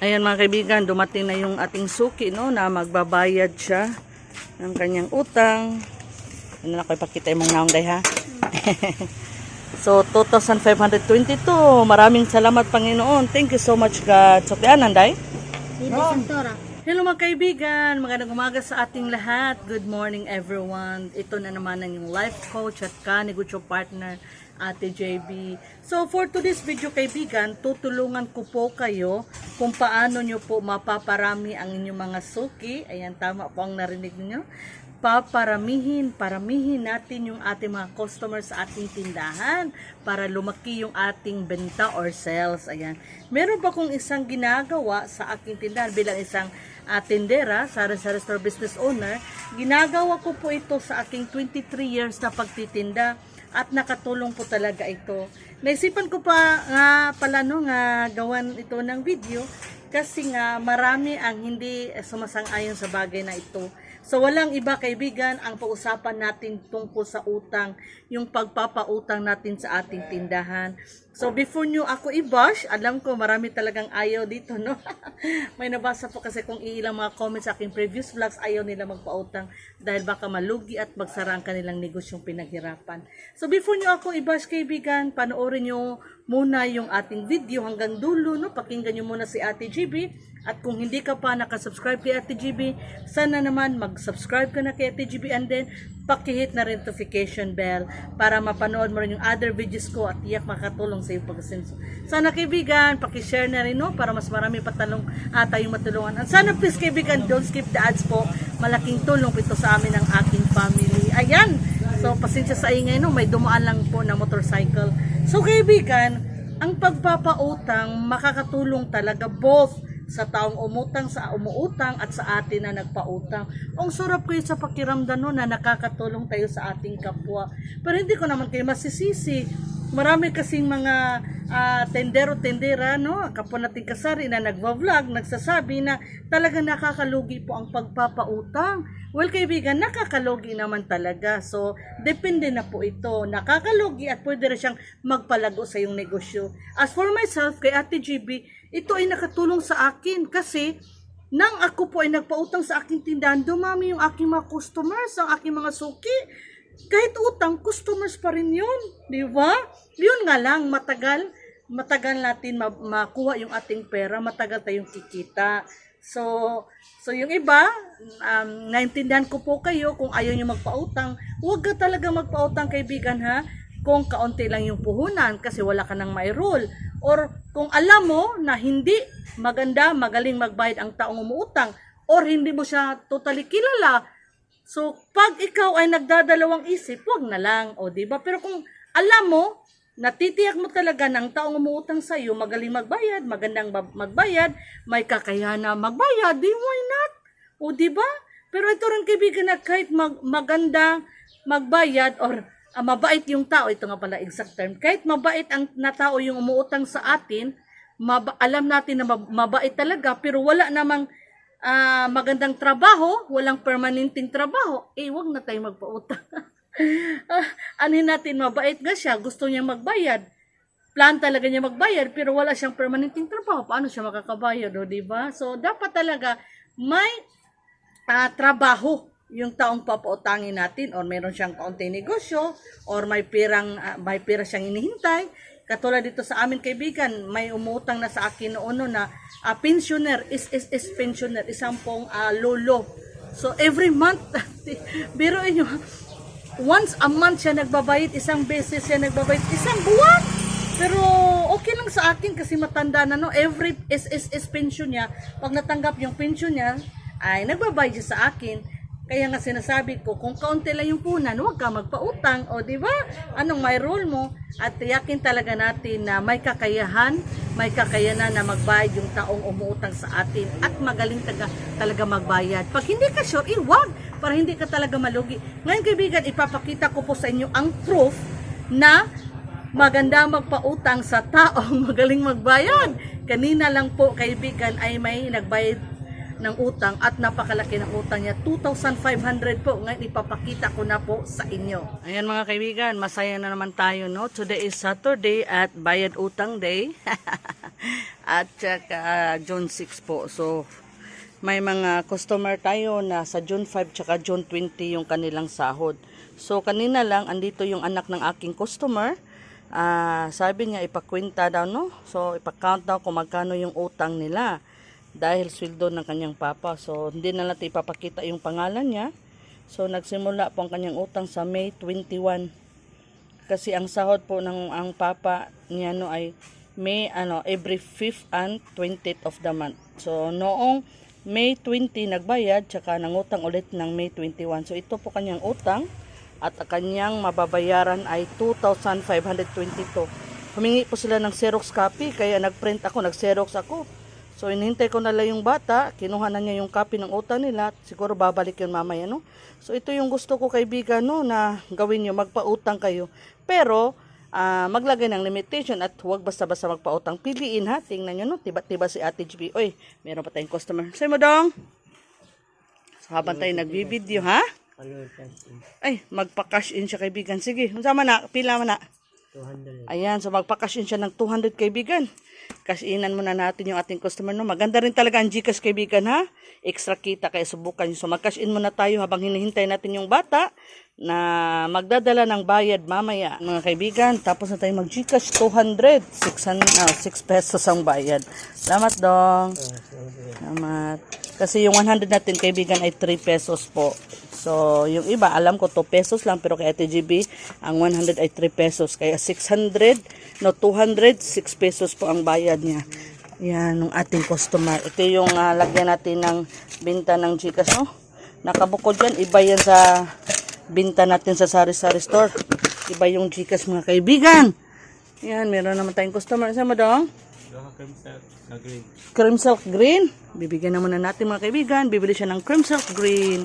Ayan mga kaibigan, dumating na yung ating suki no na magbabayad siya ng kanyang utang. Ano na ko ipakita yung mga naong day ha. so 2,522. Maraming salamat Panginoon. Thank you so much God. So kaya nanday? Santora. Hello mga kaibigan, magandang umaga sa ating lahat. Good morning everyone. Ito na naman ang yung life coach at kanegosyo partner Ate JB. So for today's video kaibigan, tutulungan ko po kayo kung paano nyo po mapaparami ang inyong mga suki. Ayan, tama po ang narinig niyo. Paparamihin, paramihin natin yung ating mga customers sa ating tindahan para lumaki yung ating benta or sales. Ayan. Meron pa kong isang ginagawa sa aking tindahan bilang isang uh, tindera, sari-sari store business owner. Ginagawa ko po ito sa aking 23 years na pagtitinda at nakatulong po talaga ito. Naisipan ko pa nga pala no nga gawan ito ng video kasi nga marami ang hindi sumasang-ayon sa bagay na ito. So walang iba kaibigan ang pausapan natin tungkol sa utang, yung pagpapautang natin sa ating tindahan. So before nyo ako i-bash, alam ko marami talagang ayaw dito, no? May nabasa po kasi kung ilang mga comments sa aking previous vlogs, ayaw nila magpautang dahil baka malugi at magsara ang kanilang negosyong pinaghirapan. So before nyo ako i-bash kaibigan, panoorin nyo muna yung ating video hanggang dulo, no? Pakinggan nyo muna si Ate GB. At kung hindi ka pa nakasubscribe kay Ate GB, sana naman mag-subscribe ka na kay Ate GB and then pakihit na rin notification bell para mapanood mo rin yung other videos ko at iyak makatulong sa iyong pagkasenso. Sana kaibigan, pakishare na rin no para mas marami pa talong uh, tayong matulungan. At sana please kaibigan, don't skip the ads po. Malaking tulong ito sa amin ng aking family. Ayan! So pasensya sa ingay no, may dumaan lang po na motorcycle. So kaibigan, ang pagpapautang makakatulong talaga both sa taong umutang sa umuutang at sa atin na nagpautang. Ang sarap kayo sa pakiramdam no, na nakakatulong tayo sa ating kapwa. Pero hindi ko naman kayo masisisi. Marami kasing mga ah, tendero-tendera, no, kapwa nating kasari na nagva-vlog, nagsasabi na talagang nakakalugi po ang pagpapautang. Well, kaibigan, nakakalugi naman talaga. So, depende na po ito. Nakakalugi at pwede rin siyang magpalago sa iyong negosyo. As for myself, kay Ate GB, ito ay nakatulong sa akin kasi nang ako po ay nagpautang sa aking tindahan, dumami yung aking mga customers, ang aking mga suki. Kahit utang, customers pa rin yun. Di ba? Yun nga lang, matagal, matagal natin ma- makuha yung ating pera, matagal tayong kikita. So, so yung iba, um, naintindihan ko po kayo kung ayaw nyo magpautang, huwag ka talaga magpautang kaibigan ha, kung kaunti lang yung puhunan kasi wala ka nang may rule. Or kung alam mo na hindi maganda, magaling magbayad ang taong umuutang, or hindi mo siya totally kilala, So, pag ikaw ay nagdadalawang isip, wag na lang, o di ba? Pero kung alam mo, natitiyak mo talaga ng taong umuutang sa iyo, magaling magbayad, magandang ba- magbayad, may kakayahan magbayad, di why not? O di ba? Pero ito rin kaibigan na kahit mag- maganda magbayad or ah, mabait yung tao, ito nga pala exact term, kahit mabait ang na tao yung umuutang sa atin, maba- alam natin na mab- mabait talaga, pero wala namang ah, magandang trabaho, walang permanenteng trabaho, eh wag na tayo magpautang. ah, anin natin, mabait nga siya, gusto niya magbayad. Plan talaga niya magbayad, pero wala siyang permanenteng trabaho. Paano siya makakabayad, o, di ba? So, dapat talaga may ah, trabaho yung taong papautangin natin or meron siyang kaunting negosyo or may pirang ah, may pira siyang inihintay katulad dito sa amin kaibigan may umutang na sa akin noon na ah, pensioner is is is pensioner isang pong ah, lolo. So every month biro inyo once a month siya nagbabayad isang beses siya nagbabayad isang buwan. Pero okay lang sa akin kasi matanda na no every is pension niya. Pag natanggap yung pension niya ay nagbabayad siya sa akin kaya nga sinasabi ko, kung kaunti lang yung punan, huwag ka magpautang. O, di ba? Anong may role mo? At tiyakin talaga natin na may kakayahan, may kakayanan na magbayad yung taong umuutang sa atin at magaling taga, talaga magbayad. Pag hindi ka sure, eh, wag, para hindi ka talaga malugi. Ngayon, kaibigan, ipapakita ko po sa inyo ang proof na maganda magpautang sa taong magaling magbayad. Kanina lang po, kaibigan, ay may nagbayad ng utang at napakalaki ng utang niya. 2,500 po. Ngayon ipapakita ko na po sa inyo. Ayan mga kaibigan, masaya na naman tayo no. Today is Saturday at Bayad Utang Day. at saka ah, June 6 po. So may mga customer tayo na sa June 5 tsaka June 20 yung kanilang sahod. So kanina lang andito yung anak ng aking customer. Ah, sabi niya ipakwenta daw no. So ipakount daw kung magkano yung utang nila dahil sweldo ng kanyang papa. So hindi na natin ipapakita yung pangalan niya. So nagsimula po ang kanyang utang sa May 21 kasi ang sahod po ng ang papa niya no ay May ano every 5th and 20th of the month. So noong May 20 nagbayad tsaka nangutang ulit ng May 21. So ito po kanyang utang at ang kanyang mababayaran ay 2,522. Humingi po sila ng Xerox copy kaya nagprint ako, nag-Xerox ako. So inintay ko na lang yung bata, kinuha na niya yung copy ng utang nila, siguro babalik yun mamaya no. So ito yung gusto ko kaibigan no na gawin niyo, magpautang kayo. Pero ah, maglagay ng limitation at huwag basta-basta magpautang. Piliin ha, tingnan nyo no, tiba-tiba si Ate GB. Oy, meron pa tayong customer. Say mo dong. So habang tayo nagbibideo ha. Ay, magpa-cash in siya kaibigan. Sige, sama na, pila mo na. 200. Ayan, so magpa-cash in siya ng 200 kaibigan. Cash inan muna natin yung ating customer. No? Maganda rin talaga ang Gcash kaibigan ha. Extra kita kaya subukan nyo. So mag-cash in muna tayo habang hinihintay natin yung bata na magdadala ng bayad mamaya. Mga kaibigan, tapos na tayo mag-Gcash 200. 600, ah, 6 pesos ang bayad. Salamat dong. Salamat. Kasi yung 100 natin kaibigan ay 3 pesos po. So, yung iba, alam ko 2 pesos lang, pero kay Ate GB, ang 100 ay 3 pesos. Kaya 600, no, 200, 6 pesos po ang bayad niya. Yan, ng ating customer. Ito yung ah, lagyan natin ng binta ng Gcash, no? Nakabukod yan, iba yan sa binta natin sa sari-sari store. Iba yung Gcash, mga kaibigan. Yan, meron naman tayong customer. Saan mo dong? cream silk green. Bibigyan naman na natin mga kaibigan. Bibili siya ng cream silk green.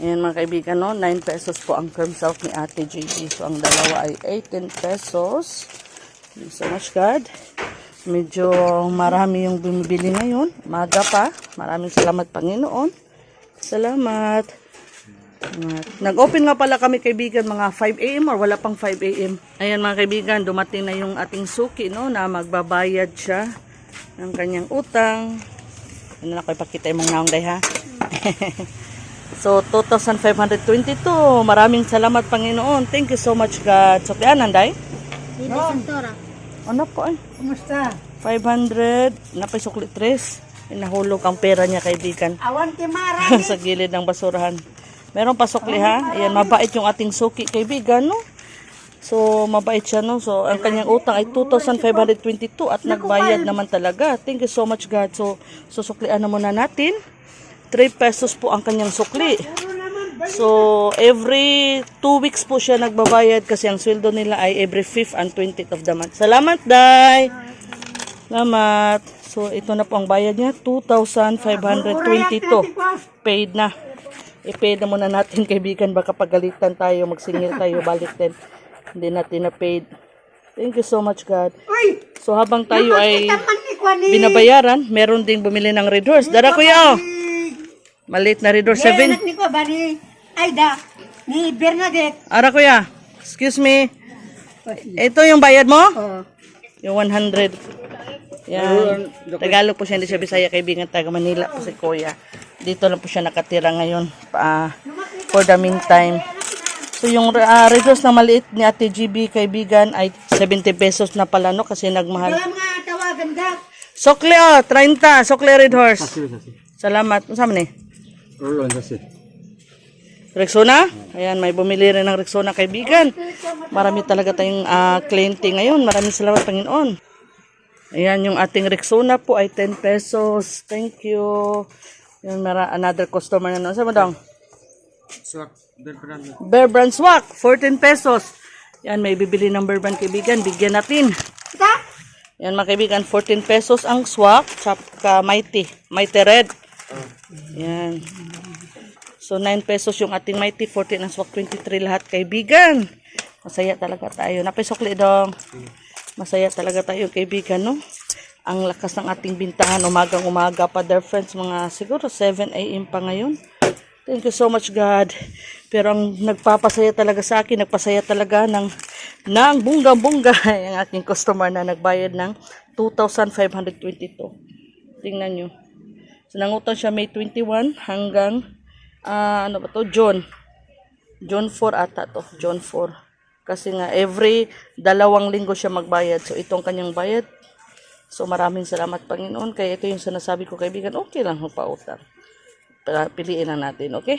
Ayan mga kaibigan, no? 9 pesos po ang cream silk ni Ate JB. So, ang dalawa ay 18 pesos. Thank you so much, God. Medyo marami yung bumibili ngayon. Maga pa. Maraming salamat, Panginoon. Salamat. Nag-open nga pala kami kaibigan mga 5 a.m. or wala pang 5 a.m. Ayan mga kaibigan, dumating na yung ating suki no, na magbabayad siya ng kanyang utang. Ano na ko ipakita yung mga naong day ha. so 2,522. Maraming salamat Panginoon. Thank you so much God. So kaya nanday? Hindi Santora. Ano po ay? Kumusta? 500. Napay sukli 3. Inahulog ang pera niya kaibigan. Awan ti Mara. sa gilid ng basurahan. Meron pa sukli ha. Ayan, mabait yung ating suki kaibigan, no? So, mabait siya, no? So, ang kanyang utang ay 2,522 at nagbayad naman talaga. Thank you so much, God. So, susuklian na muna natin. 3 pesos po ang kanyang sukli. So, every 2 weeks po siya nagbabayad kasi ang sweldo nila ay every 5th and 20th of the month. Salamat, Day! Salamat. So, ito na po ang bayad niya. 2,522. Paid na. I-paid na muna natin, kaibigan. Baka pagalitan tayo, magsingil tayo, balik din. Hindi natin na paid. Thank you so much, God. So, habang tayo ay Kwani. binabayaran, meron ding bumili ng Red Horse. Dara kuya, oh. Maliit na Red Horse. Eh, 7. Aida? Ni Bernadette. Ara kuya, excuse me. Ito yung bayad mo? Oh. Yung 100. Yan. Tagalog po siya, hindi siya Bisaya, kaibigan taga Manila po si Kuya. Dito lang po siya nakatira ngayon pa for the meantime. So yung uh, reduce na maliit ni Ate GB kaibigan ay 70 pesos na pala no kasi nagmahal. Wala mga tawagan ka. Sokle oh, 30. Sokle Red Horse. Salamat. Saan ni? Rolon kasi. Rexona? Ayan, may bumili rin ng Rexona kaibigan. Marami talaga tayong uh, cliente ngayon. Maraming salamat Panginoon. Ayan, yung ating Rexona po ay 10 pesos. Thank you. Yan, mara, another customer na naman. Saan mo dong? Swak, Berbrand. Bear Brand Swak, 14 pesos. Yan, may bibili ng Bear Brand kaibigan. Bigyan natin. Yan mga kaibigan, 14 pesos ang swak, tsaka mighty, mighty red. Yan. So 9 pesos yung ating mighty, 14 ang swak, 23 lahat kaibigan. Masaya talaga tayo. Napisokli dong. Masaya talaga tayo kaibigan, no? ang lakas ng ating bintahan umagang umaga pa dear friends mga siguro 7 a.m. pa ngayon thank you so much God pero ang nagpapasaya talaga sa akin nagpasaya talaga ng ng bunga ang aking customer na nagbayad ng 2,522 tingnan nyo so nangutang siya May 21 hanggang ah, ano ba to? June June 4 ata to. June 4 kasi nga every dalawang linggo siya magbayad. So itong kanyang bayad. So maraming salamat Panginoon. Kaya ito yung sinasabi ko kaibigan, okay lang pautang. Piliin lang natin, okay?